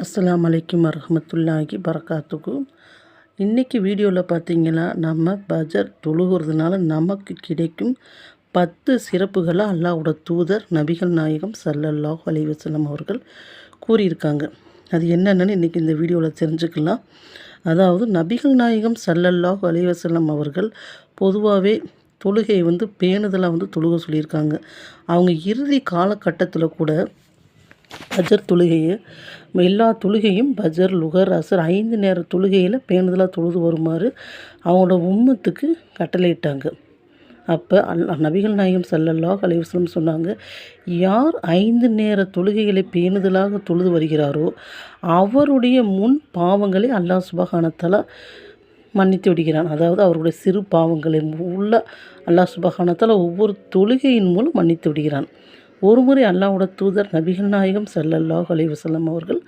அஸ்லாம் அலைக்கும் வரஹ்மத்துல்லாஹி பரக்காத்துக்கு இன்றைக்கி வீடியோவில் பார்த்தீங்கன்னா நம்ம பஜர் தொழுகிறதுனால நமக்கு கிடைக்கும் பத்து சிறப்புகளை அல்லாவோட தூதர் நபிகள் நாயகம் சல்லல்லாஹ் அலைவசலம் அவர்கள் கூறியிருக்காங்க. அது என்னென்னு இன்றைக்கி இந்த வீடியோவில் தெரிஞ்சுக்கலாம். அதாவது நபிகள் நாயகம் சல்லல்லாஹ் அலைவசலம் அவர்கள் பொதுவாகவே தொழுகையை வந்து பேணுதலாக வந்து தொழுக சொல்லியிருக்காங்க. அவங்க இறுதி காலகட்டத்தில் கூட பஜர் தொழுகையை. எல்லா தொழுகையும் பஜர் லுகர் அசர் ஐந்து நேர தொழுகையில் பேணுதலாக தொழுது வருமாறு அவங்களோட உம்மத்துக்கு கட்டளையிட்டாங்க. அப்போ அல் நபிகள் நாயகம் ஸல்லல்லாஹு அலைஹி சொன்னாங்க யார் ஐந்து நேர தொழுகைகளை பேணுதலாக தொழுது வருகிறாரோ அவருடைய முன் பாவங்களை அல்லாஹ் சுபகானத்தால் மன்னித்து விடுகிறான். அதாவது அவருடைய சிறு பாவங்களை உள்ள அல்லாஹ் சுபஹானத்தால் ஒவ்வொரு தொழுகையின் மூலம் மன்னித்து விடுகிறான். ஒருமுறை அல்லாவோட தூதர் நபிகள் நாயகம் ஸல்லல்லாஹு அலைஹி வஸல்லம் அவர்கள்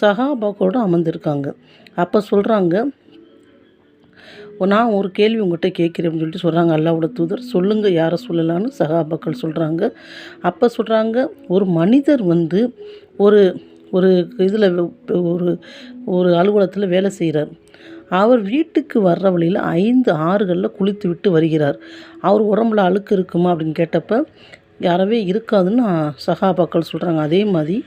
சஹாபாக்கோடு அமர்ந்திருக்காங்க. அப்போ சொல்கிறாங்க நான் ஒரு கேள்வி உங்கள்கிட்ட கேட்குறேன் அப்படின்னு சொல்லிட்டு சொல்கிறாங்க அல்லாவோட தூதர். சொல்லுங்கள் யாரை சொல்லலான்னு சகாபாக்கள் சொல்கிறாங்க அப்போ சொல்கிறாங்க ஒரு மனிதர் வந்து ஒரு ஒரு இதில் ஒரு ஒரு அலுவலகத்தில் வேலை செய்கிறார் அவர் வீட்டுக்கு வர்ற வழியில் ஐந்து ஆறுகளில் குளித்து விட்டு வருகிறார். அவர் உடம்புல அழுக்கு இருக்குமா? அப்படின்னு கேட்டப்போ யாரவே இருக்காதுன்னு சகாபாக்கள் சொல்கிறாங்க அதே மாதிரி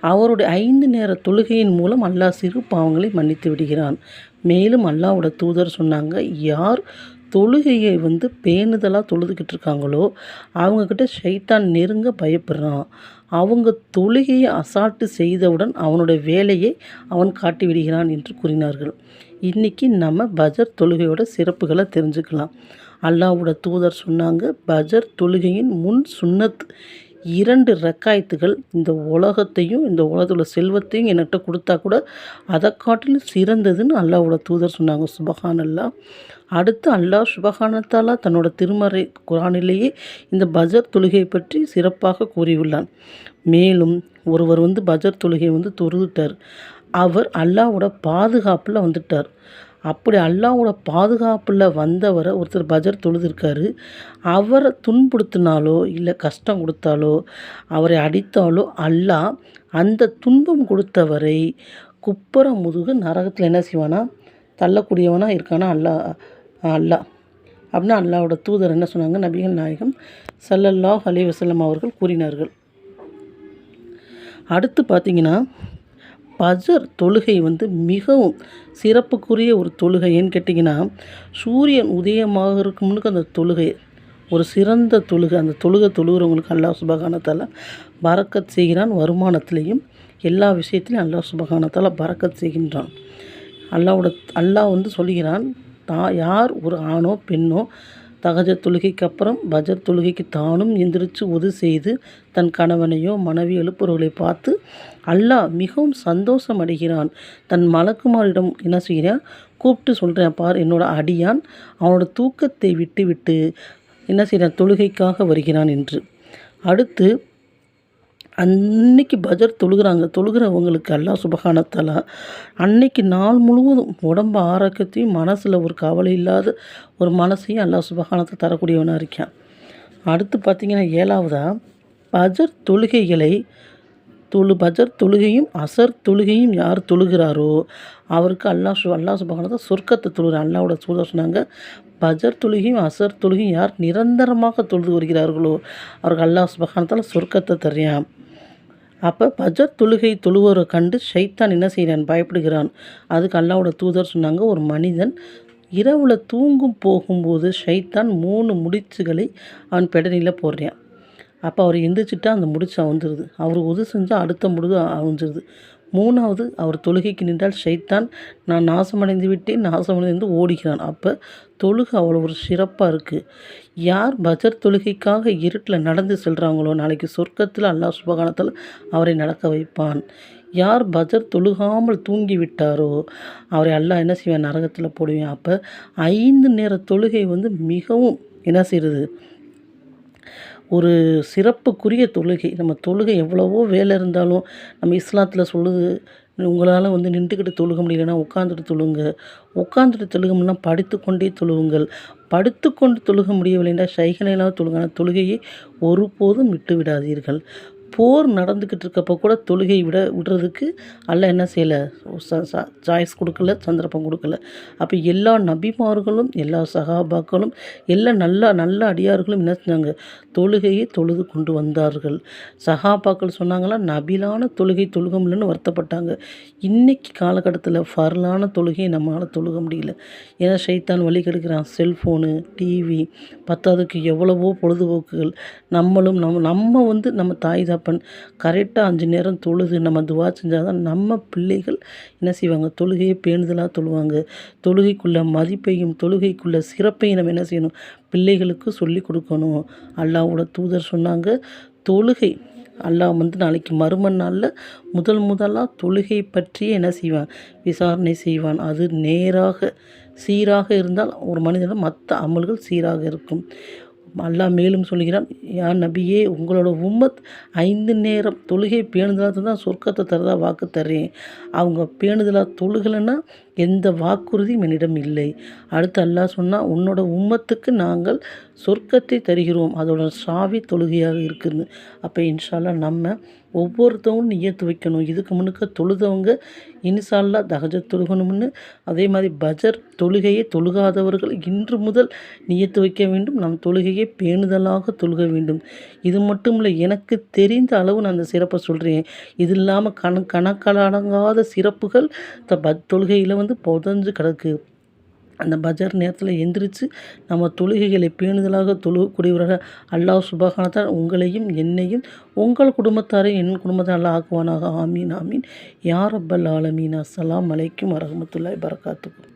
அவருடைய ஐந்து நேர தொழுகையின் மூலம் அல்லாஹ் சிறு பாவங்களை மன்னித்து விடுகிறான். மேலும் அல்லாவோட தூதர் சொன்னாங்க யார் தொழுகையை வந்து பேணுதலாக தொழுதுகிட்டு இருக்காங்களோ அவங்கக்கிட்ட ஷைத்தான் நெருங்க பயப்படுறான். அவங்க தொழுகையை அசாட்டு செய்தவுடன் அவனுடைய வேலையை அவன் காட்டி விடுகிறான் என்று கூறினார்கள். இன்றைக்கி நம்ம பஜர் தொழுகையோட சிறப்புகளை தெரிஞ்சுக்கலாம். அல்லாவோட தூதர் சொன்னாங்க பஜர் தொழுகையின் முன் சுன்னத் இரண்டு ரக்காயத்துகள் இந்த உலகத்தையும் இந்த உலகத்தில் செல்வத்தையும் என்கிட்ட கொடுத்தா கூட அதை காட்டிலும் சிறந்ததுன்னு அல்லாவோட தூதர் சொன்னாங்க சுபஹான் அல்லா அடுத்து அல்லாஹ் சுபஹானத்தாலா தன்னோட திருமறை குரானிலேயே இந்த பஜர் தொழுகை பற்றி சிறப்பாக கூறியுள்ளான். மேலும் ஒருவர் வந்து பஜர் தொழுகை வந்து தொழுதுட்டார். அவர் அல்லாவோட பாதுகாப்பில் வந்துட்டார். அப்படி அல்லாவோட பாதுகாப்பில் வந்தவரை ஒருத்தர் பஜர் தொழுதுருக்காரு. அவரை துன்புறுத்தினாலோ இல்லை கஷ்டம் கொடுத்தாலோ அவரை அடித்தாலோ அல்லாஹ் அந்த துன்பம் கொடுத்தவரை குப்புற முதுகு நரகத்தில் என்ன செய்வானா? தள்ளக்கூடியவனாக இருக்கானா? அல்லாஹ் அல்லாஹ் அப்படின்னா அல்லாவோட தூதர் என்ன சொன்னாங்க? நபிகள் நாயகம் சல்லல்லாஹ் அலி வஸல்லம் அவர்கள் கூறினார்கள். அடுத்து பார்த்தீங்கன்னா பஜர் தொழுகை வந்து மிகவும் சிறப்புக்குரிய ஒரு தொழுகை. ஏன்னு கேட்டிங்கன்னா சூரியன் உதயமாக இருக்கும்னுக்கு அந்த தொழுகை ஒரு சிறந்த தொழுகை. அந்த தொழுகை தொழுகிறவங்களுக்கு அல்லாஹ் சுபகானத்தால் பறக்கத் செய்கிறான் வருமானத்திலையும் எல்லா விஷயத்திலையும் அல்லாஹ் சுபகானத்தால் பறக்கத் செய்கின்றான். அல்லாவோட அல்லாஹ் வந்து சொல்கிறான் தா யார் ஒரு ஆணோ பெண்ணோ தகஜ தொழுகைக்கு அப்புறம் பஜர் தொழுகைக்கு தானும் எந்திரிச்சு உது செய்து தன் கணவனையோ மனைவி எழுப்புறவர்களை பார்த்து அல்லாஹ் மிகவும் சந்தோஷம் அடைகிறான் தன் மலக்குமாரிடம் என்ன செய்கிறான் கூப்பிட்டு சொல்கிறேன் பார் என்னோட அடியான் அவனோட தூக்கத்தை விட்டு விட்டு என்ன செய்கிறான்? தொழுகைக்காக வருகிறான் என்று. அடுத்து அன்னைக்கு பஜர் தொழுகிறாங்க. தொழுகிறவங்களுக்கு எல்லாம் சுபகானத்தால் அன்னைக்கு நாள் முழுவதும் உடம்பு ஆரோக்கியத்தையும் மனசில் ஒரு கவலை இல்லாத ஒரு மனசையும் எல்லா சுபகானத்தை தரக்கூடியவனாக இருக்கான். அடுத்து பார்த்திங்கன்னா ஏழாவதாக பஜர் தொழுகைகளை தொழு பஜர் தொழுகையும் அசர் தொழுகையும் யார் தொழுகிறாரோ அவருக்கு அல்லா சு அல்லா சுபகானத்தை சொர்க்கத்தை தொழுகிறார். அல்லாவோட சூழ சொன்னாங்க பஜர் தொழுகையும் அசர் தொழுகையும் யார் நிரந்தரமாக தொழுது வருகிறார்களோ அவருக்கு அல்லா சுபகானத்தால் சொர்க்கத்தை தர்றியான் அப்போ பஜர் தொழுகை தொழுவோரை கண்டு ஷைத்தான் என்ன செய்கிறான் பயப்படுகிறான். அதுக்கு அல்லாவோட தூதர் சொன்னாங்க ஒரு மனிதன் இரவில் தூங்கும் போகும்போது ஷைத்தான் மூணு முடிச்சுகளை அவன் பெடனியில் போடுறான். அப்போ அவர் எந்திரிச்சிட்டா அந்த முடிச்சு அவுந்துருது அவர் உது செஞ்சால் அடுத்த முடுகு அவுஞ்சிருது. மூணாவது அவர் தொழுகைக்கு நின்றால் ஷைத்தான் நான் நாசமடைந்து விட்டேன் நாசமடைந்து ஓடுகிறான். அப்போ தொழுகை அவ்வளோ ஒரு சிறப்பாக இருக்குது யார் பஜர் தொழுகைக்காக இருட்டில் நடந்து செல்கிறாங்களோ நாளைக்கு சொர்க்கத்தில் அல்லா சுபகானத்தில் அவரை நடக்க வைப்பான். யார் பஜர் தொழுகாமல் தூங்கி விட்டாரோ அவரை எல்லாம் என்ன செய்வேன்? நரகத்தில் போடுவேன். அப்போ ஐந்து நேர தொழுகை வந்து மிகவும் என்ன செய்கிறது ஒரு சிறப்புக்குரிய தொழுகை. நம்ம தொழுகை எவ்வளவோ வேலை இருந்தாலும் நம்ம இஸ்லாத்தில் சொல்லுது உங்களால் வந்து நின்றுக்கிட்டு தொழுக முடியலன்னா உட்காந்துட்டு தொழுங்க. உட்காந்துட்டு தொழுக முடியலனா படுத்துக்கொண்டே தொழுவுங்கள். படுத்துக்கொண்டு தொழுக முடியவில்லை என்றால் சைகளையினால் தொழுங்க. ஆனால் தொழுகையை ஒருபோதும் விட்டு விடாதீர்கள் போர் நடந்துக்கிட்டு இருக்கப்போ கூட தொழுகை விட விடுறதுக்கு அல்ல என்ன செய்யலை? சாய்ஸ் கொடுக்கல சந்தர்ப்பம் கொடுக்கல. அப்போ எல்லா நபிமார்களும் எல்லா சகாபாக்களும் எல்லா நல்ல நல்ல அடியார்களும் என்ன செஞ்சாங்க? தொழுகையை தொழுது கொண்டு வந்தார்கள். சகாபாக்கள் சொன்னாங்களா நபிலான தொழுகை தொழுக முடியலன்னு வருத்தப்பட்டாங்க. இன்னைக்கு காலகட்டத்தில் ஃபர்லான தொழுகையை நம்மளால் தொழுக முடியல. ஏன்னா ஷைத்தான் வழி கெடுக்கிறான். செல்ஃபோனு டிவி பத்தாவதுக்கு எவ்வளவோ பொழுதுபோக்குகள். நம்மளும் நம்ம நம்ம வந்து நம்ம தாய் தகப்பன் கரெக்டாக அஞ்சு நேரம் தொழுது நம்ம துவா செஞ்சால் தான் நம்ம பிள்ளைகள் என்ன செய்வாங்க? தொழுகையை பேணுதலாக தொழுவாங்க. தொழுகைக்குள்ள மதிப்பையும் தொழுகைக்குள்ள சிறப்பையும் நம்ம என்ன செய்யணும்? பிள்ளைகளுக்கு சொல்லி கொடுக்கணும். அல்லாஹ்வோட தூதர் சொன்னாங்க தொழுகை அல்லாஹ் வந்து நாளைக்கு மறுமண் நாளில் முதல் முதலாக தொழுகை பற்றியே என்ன செய்வான்? விசாரணை செய்வான். அது நேராக சீராக இருந்தால் ஒரு மனிதனிடம் மற்ற அமல்கள் சீராக இருக்கும். அல்லாஹ் மேலும் சொல்கிறான் யா நபியே உங்களோட உம்மத் ஐந்து நேரம் தொழுகை பேணுதலாக தான் சொர்க்கத்தை தரதா வாக்கு தர்றேன். அவங்க பேணுதலாக தொழுகலைன்னா எந்த வாக்குறுதியும் என்னிடம் இல்லை. அடுத்து அல்லாஹ் சொன்னால் உன்னோட உம்மத்துக்கு நாங்கள் சொர்க்கத்தை தருகிறோம். அதோட சாவி தொழுகையாக இருக்குது. அப்போ இன்ஷால்லா நம்ம ஒவ்வொருத்தவங்களும் நியத்து வைக்கணும். இதுக்கு முன்னுக்க தொழுதவங்க இன்ஷால்லா தகஜ தொழுகணும்னு. அதே மாதிரி பஜர் தொழுகையை தொழுகாதவர்கள் இன்று முதல் நியத்து வைக்க வேண்டும். நம் தொழுகையை பேணுதலாக தொழுக வேண்டும். இது மட்டும் இல்லை எனக்கு தெரிந்த அளவு நான் அந்த சிறப்பை சொல்கிறேன் இது இல்லாமல் கண கணக்கடங்காத சிறப்புகள். த பத் தொழுகையில் வந்து வந்து புதஞ்சு கிடக்கு. அந்த பஜார் நேரத்தில் எந்திரிச்சு நம்ம தொழுகைகளை பேணுதலாக தொழுகக்கூடியவராக அல்லாஹ் சுபகானத்தால் உங்களையும் என்னையும் உங்கள் குடும்பத்தாரையும் என் குடும்பத்தால் ஆக்குவானாக. ஆமீன் ஆமீன். யார் அப்பல் ஆலமீன். அஸ்ஸலாம் அலைக்கும் வரமத்துல்லாய் பரகாத்துக்கும்